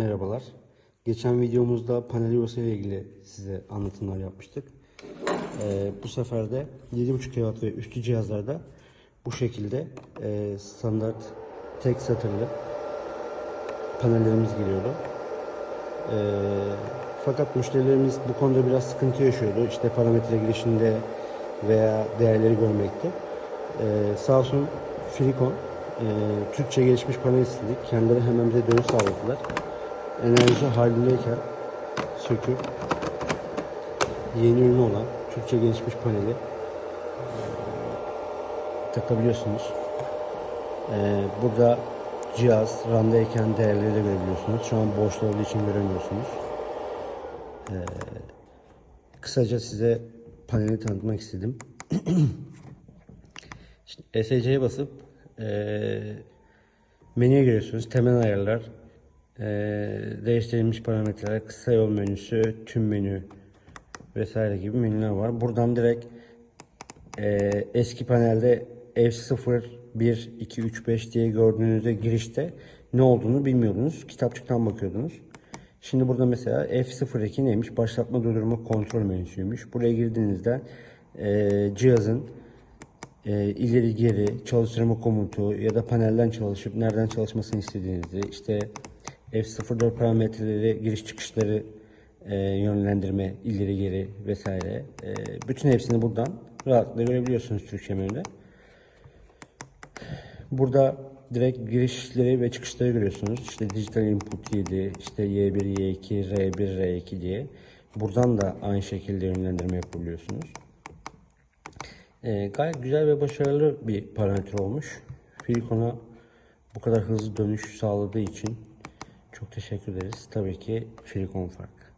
Merhabalar. Geçen videomuzda panel yuvası ile ilgili size anlatımlar yapmıştık. Ee, bu sefer de 7.5 kW ve üstü cihazlarda bu şekilde e, standart tek satırlı panellerimiz geliyordu. Ee, fakat müşterilerimiz bu konuda biraz sıkıntı yaşıyordu. İşte parametre girişinde veya değerleri görmekte. Ee, sağ olsun e, Türkçe gelişmiş panel istedik. Kendileri hemen bize dönüş sağladılar. Enerji halindeyken söküp yeni ürünü olan Türkçe gelişmiş paneli e, takabiliyorsunuz. Ee, burada cihaz RAM'dayken değerleri de görebiliyorsunuz. Şu an boşta olduğu için göremiyorsunuz. Ee, kısaca size paneli tanıtmak istedim. Şimdi ESC'ye basıp eee menüye giriyorsunuz. Temel ayarlar, eee, değiştirilmiş parametreler, kısa yol menüsü, tüm menü vesaire gibi menüler var. Buradan direkt eee, eski panelde F0, 1, 2, 3, 5 diye gördüğünüzde girişte ne olduğunu bilmiyordunuz. Kitapçıktan bakıyordunuz. Şimdi burada mesela F02 neymiş? Başlatma durdurma kontrol menüsüymüş. Buraya girdiğinizde eee, cihazın e, ileri geri çalıştırma komutu ya da panelden çalışıp nereden çalışmasını istediğinizi işte F04 parametreleri giriş çıkışları e, yönlendirme ileri geri vesaire e, bütün hepsini buradan rahatlıkla görebiliyorsunuz Türkçe menüde. Burada direkt girişleri ve çıkışları görüyorsunuz. İşte dijital input 7, işte Y1, Y2, R1, R2 diye. Buradan da aynı şekilde yönlendirme yapabiliyorsunuz. Ee, gayet güzel ve başarılı bir parametre olmuş. Filikon'a bu kadar hızlı dönüş sağladığı için çok teşekkür ederiz. Tabii ki Filikon fark.